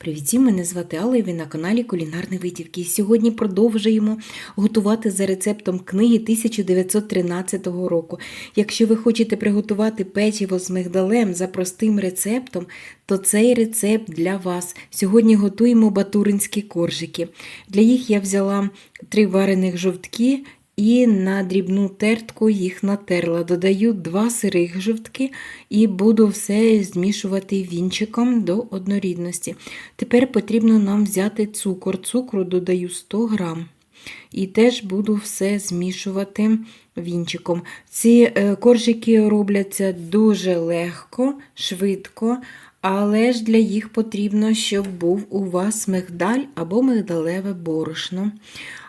Привіт, мене звати Алла і ви на каналі Кулінарні Витівки. Сьогодні продовжуємо готувати за рецептом книги 1913 року. Якщо ви хочете приготувати печиво з мигдалем за простим рецептом, то цей рецепт для вас. Сьогодні готуємо батуринські коржики. Для їх я взяла три варених жовтки і на дрібну тертку їх натерла. Додаю два сирих жовтки і буду все змішувати вінчиком до однорідності. Тепер потрібно нам взяти цукор. Цукру додаю 100 грам. І теж буду все змішувати вінчиком. Ці е, коржики робляться дуже легко, швидко, але ж для їх потрібно, щоб був у вас мигдаль або мигдалеве борошно.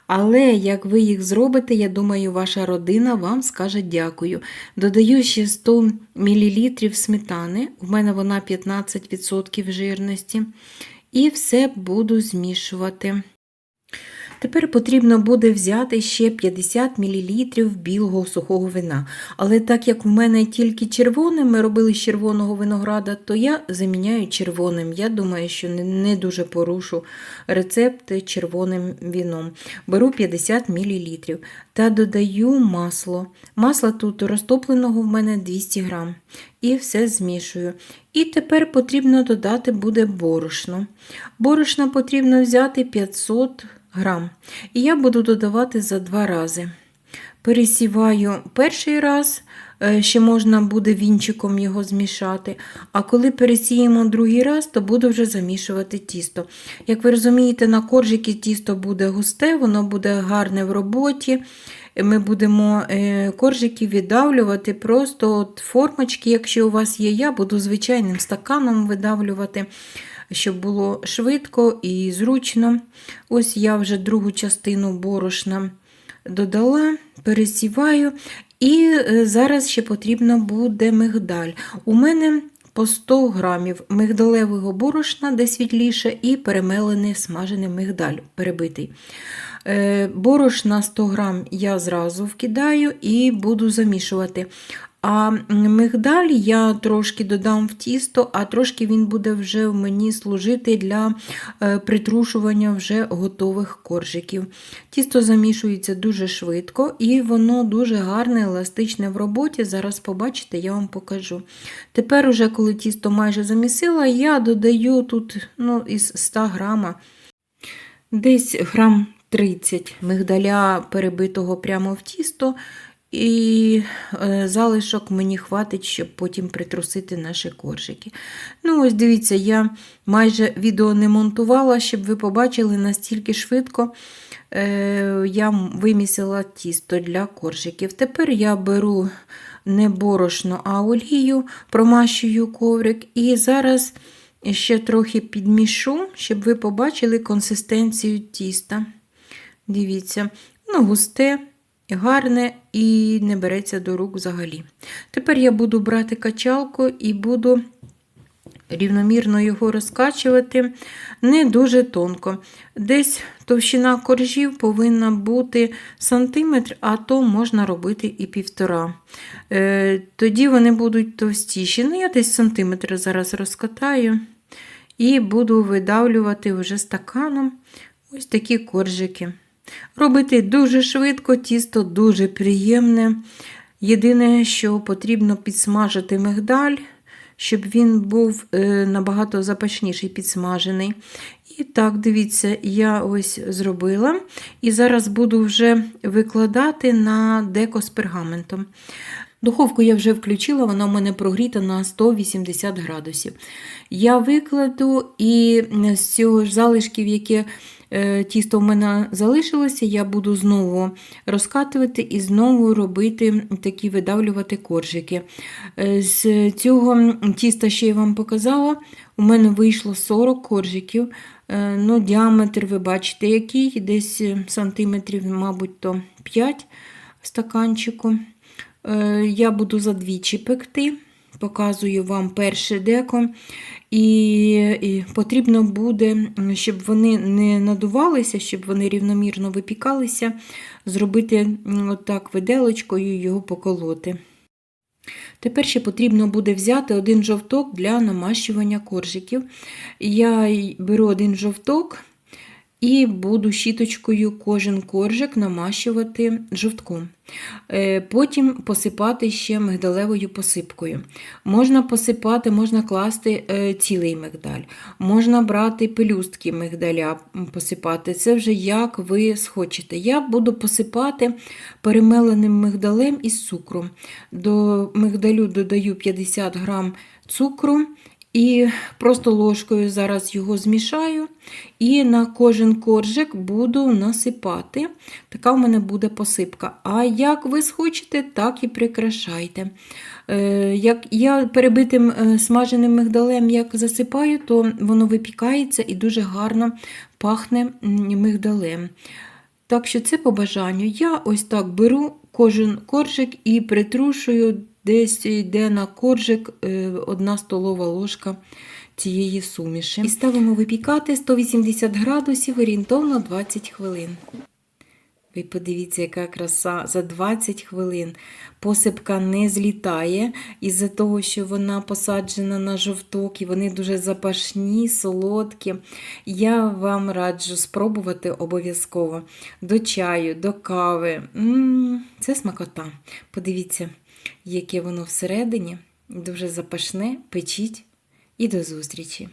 Але як ви їх зробите, я думаю, ваша родина вам скаже дякую. Додаю ще 100 мл сметани, у мене вона 15% жирності. І все буду змішувати. Тепер потрібно буде взяти ще 50 мл білого сухого вина. Але так як в мене тільки червоне, ми робили з червоного винограда, то я заміняю червоним. Я думаю, що не дуже порушу рецепт червоним віном. Беру 50 мл та додаю масло. Масло тут розтопленого в мене 200 г. І все змішую. І тепер потрібно додати буде борошно. Борошна потрібно взяти 500 грам. І я буду додавати за два рази. Пересіваю перший раз, е, ще можна буде вінчиком його змішати. А коли пересіємо другий раз, то буду вже замішувати тісто. Як ви розумієте, на коржики тісто буде густе, воно буде гарне в роботі. Ми будемо е, коржики віддавлювати просто от формочки, якщо у вас є, я буду звичайним стаканом видавлювати щоб було швидко і зручно. Ось я вже другу частину борошна додала, пересіваю, і е, зараз ще потрібно буде мигдаль. У мене по 100 грамів мигдалевого борошна, де світліше, і перемелений смажений мигдаль перебитий. Е, борошна 100 грам я зразу вкидаю і буду замішувати. А мигдаль я трошки додам в тісто, а трошки він буде вже в мені служити для е, притрушування вже готових коржиків. Тісто замішується дуже швидко і воно дуже гарне, еластичне в роботі. Зараз побачите, я вам покажу. Тепер, уже, коли тісто майже замісила, я додаю тут ну, із 100 грама десь грам 30 мигдаля перебитого прямо в тісто. І е, залишок мені хватить, щоб потім притрусити наші коржики. Ну, ось дивіться, я майже відео не монтувала, щоб ви побачили, настільки швидко е, я вимісила тісто для коржиків. Тепер я беру не борошно, а олію, промащую коврик. І зараз ще трохи підмішу, щоб ви побачили консистенцію тіста. Дивіться, ну, густе гарне і не береться до рук взагалі. Тепер я буду брати качалку і буду рівномірно його розкачувати не дуже тонко. Десь товщина коржів повинна бути сантиметр, а то можна робити і півтора. Е, тоді вони будуть товстіші. Ну, я десь сантиметр зараз розкатаю. І буду видавлювати вже стаканом ось такі коржики. Робити дуже швидко, тісто дуже приємне. Єдине, що потрібно підсмажити мигдаль, щоб він був е, набагато запашніший підсмажений. І так, дивіться, я ось зробила. І зараз буду вже викладати на деко з пергаментом. Духовку я вже включила, вона в мене прогріта на 180 градусів. Я викладу і з цього ж залишків, які Е, тісто в мене залишилося, я буду знову розкатувати і знову робити такі видавлювати коржики. Е, з цього тіста, що я вам показала, у мене вийшло 40 коржиків. Е, ну, Діаметр, ви бачите, який, десь сантиметрів, мабуть, то 5 стаканчику. Я буду задвічі пекти. Показую вам перше деко. І, і потрібно буде, щоб вони не надувалися, щоб вони рівномірно випікалися, зробити отак виделочкою його поколоти. Тепер ще потрібно буде взяти один жовток для намащування коржиків. Я беру один жовток і буду щіточкою кожен коржик намащувати жовтком. Е, Потім посипати ще мигдалевою посипкою. Можна посипати, можна класти е, цілий мигдаль, можна брати пелюстки мигдаля, посипати. Це вже як ви схочете. Я буду посипати перемеленим мигдалем із цукром. До мигдалю додаю 50 грам цукру. І просто ложкою зараз його змішаю, і на кожен коржик буду насипати. Така в мене буде посипка. А як ви схочете, так і прикрашайте. Е, Як я перебитим е, смаженим мигдалем як засипаю, то воно випікається і дуже гарно пахне мигдалем. Так що це по бажанню. Я ось так беру кожен коржик і притрушую, десь йде на коржик е, одна столова ложка цієї суміші. І ставимо випікати 180 градусів орієнтовно 20 хвилин. Ви подивіться, яка краса за 20 хвилин. Посипка не злітає із-за того, що вона посаджена на жовток, і вони дуже запашні, солодкі. Я вам раджу спробувати обов'язково до чаю, до кави. М, Це смакота. Подивіться, яке воно всередині. Дуже запашне, печіть і до зустрічі!